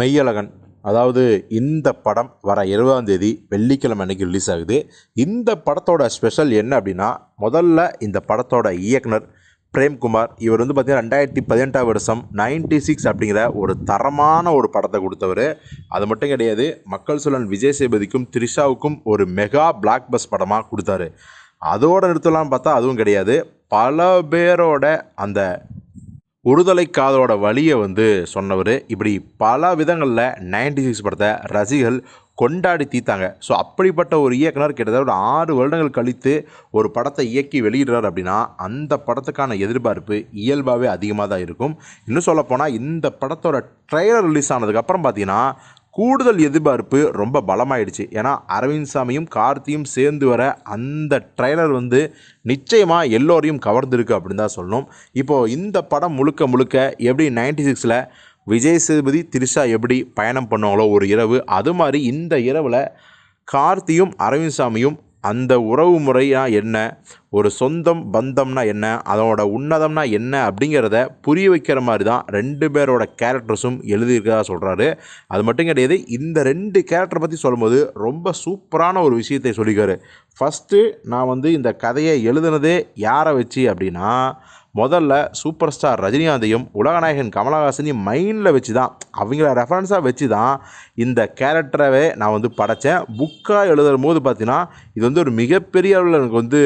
மெய்யழகன். அதாவது இந்த படம் வர இருபதாம் தேதி வெள்ளிக்கிழமை அன்னைக்கு ரிலீஸ் ஆகுது. இந்த படத்தோட ஸ்பெஷல் என்ன அப்படின்னா முதல்ல இந்த படத்தோட இயக்குனர் பிரேம்குமார் இவர் வந்து பார்த்திங்கன்னா ரெண்டாயிரத்தி பதினெட்டாம் வருஷம் நைன்டி சிக்ஸ் அப்படிங்கிற ஒரு தரமான ஒரு படத்தை கொடுத்தவர். அது மட்டும் கிடையாது மக்கள் சொல்லன் விஜய் சேபதிக்கும் த்ரிஷாவுக்கும் ஒரு மெகா பிளாக் பஸ் படமாக கொடுத்தாரு. அதோட நிறுத்தலாம் பார்த்தா அதுவும் கிடையாது. பல பேரோட அந்த ஒருதலை காதலோட வழியை வந்து சொன்னவர் இப்படி பல விதங்களில் நைன்டி சிக்ஸ் படத்தை ரசிகர்கள் கொண்டாடி தீத்தாங்க ஸோ அப்படிப்பட்ட ஒரு இயக்குனர் கிட்டத்தட்ட ஒரு ஆறு வருடங்கள் கழித்து ஒரு படத்தை இயக்கி வெளியிடுறார் அப்படின்னா அந்த படத்துக்கான எதிர்பார்ப்பு இயல்பாகவே அதிகமாக தான் இருக்கும். இன்னும் சொல்லப்போனால் இந்த படத்தோட ட்ரெய்லர் ரிலீஸ் ஆனதுக்கப்புறம் பார்த்தீங்கன்னா கூடுதல் எதிர்பார்ப்பு ரொம்ப பலமாயிடுச்சு. ஏன்னா அரவிந்த் சாமியும் கார்த்தியும் சேர்ந்து வர அந்த ட்ரைலர் வந்து நிச்சயமாக எல்லோரையும் கவர்ந்திருக்கு அப்படின்னு தான் சொல்லணும். இப்போது இந்த படம் முழுக்க முழுக்க எப்படி நைன்டி சிக்ஸில் விஜய் சேதுபதி திரிஷா எப்படி பயணம் பண்ணுவாங்களோ ஒரு இரவு அது மாதிரி இந்த இரவில் கார்த்தியும் அரவிந்த் சாமியும் அந்த உறவு முறைனா என்ன? ஒரு சொந்தம் பந்தம்னா என்ன? அதனோட உன்னதம்னா என்ன? அப்படிங்கிறத புரிய வைக்கிற மாதிரி தான் ரெண்டு பேரோட கேரக்டர்ஸும் எழுதியிருக்கதா சொல்கிறாரு அது மட்டும் கிடையாது இந்த ரெண்டு கேரக்டரை பற்றி சொல்லும்போது ரொம்ப சூப்பரான ஒரு விஷயத்தை சொல்லிக்காரு ஃபஸ்ட்டு நான் வந்து இந்த கதையை எழுதுனதே யாரை வச்சு அப்படின்னா முதல்ல சூப்பர் ஸ்டார் ரஜினிகாந்தையும் உலகநாயகன் கமலஹாசனையும் மைண்டில் வச்சு தான் அவங்கள ரெஃபரன்ஸாக வச்சு தான் இந்த கேரக்டரவே நான் வந்து படைத்தேன் புக்காக எழுதும் போது பார்த்தீங்கன்னா இது வந்து ஒரு மிகப்பெரிய அளவில் எனக்கு வந்து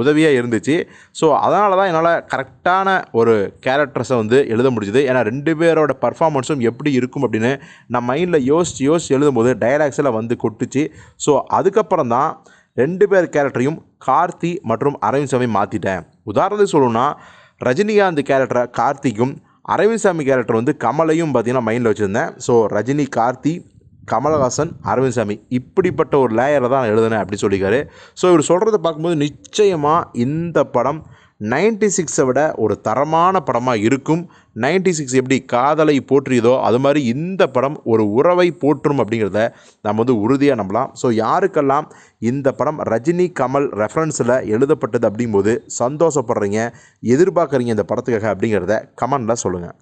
உதவியாக இருந்துச்சு. ஸோ அதனால தான் என்னால் கரெக்டான ஒரு கேரக்டர்ஸை வந்து எழுத முடிஞ்சுது. ஏன்னா ரெண்டு பேரோட பர்ஃபார்மன்ஸும் எப்படி இருக்கும் அப்படின்னு நான் மைண்டில் யோசிச்சு யோசிச்சு எழுதும்போது டைலாக்ஸில் வந்து கொட்டுச்சு. ஸோ அதுக்கப்புறம் தான் ரெண்டு பேர் கேரக்டரையும் கார்த்தி மற்றும் அரவிந்த் சாமி மாற்றிட்டேன் உதாரணத்துக்கு சொல்லணும்னா ரஜினிகாந்த் கேரக்டரை கார்த்திக்கும் அரவிந்த் சாமி கேரக்டர் வந்து கமலையும் பார்த்திங்கன்னா மைண்டில் வச்சுருந்தேன். ஸோ ரஜினி கார்த்தி கமலஹாசன் அரவிந்த் சாமி இப்படிப்பட்ட ஒரு லேயரை தான் நான் எழுதினேன் அப்படின்னு சொல்லிக்காரு ஸோ இவர் சொல்கிறத பார்க்கும்போது நிச்சயமாக இந்த படம் நைன்டி சிக்ஸை விட ஒரு தரமான படமாக இருக்கும். நைன்டி சிக்ஸ் எப்படி காதலை போற்றியதோ அது மாதிரி இந்த படம் ஒரு உறவை போற்றும் அப்படிங்கிறத நம்ம வந்து உறுதியாக நம்பலாம். ஸோ யாருக்கெல்லாம் இந்த படம் ரஜினி கமல் ரெஃபரன்ஸில் எழுதப்பட்டது அப்படிங்கும்போது சந்தோஷப்படுறீங்க எதிர்பார்க்குறீங்க இந்த படத்துக்காக அப்படிங்கிறத கமெண்டில் சொல்லுங்கள்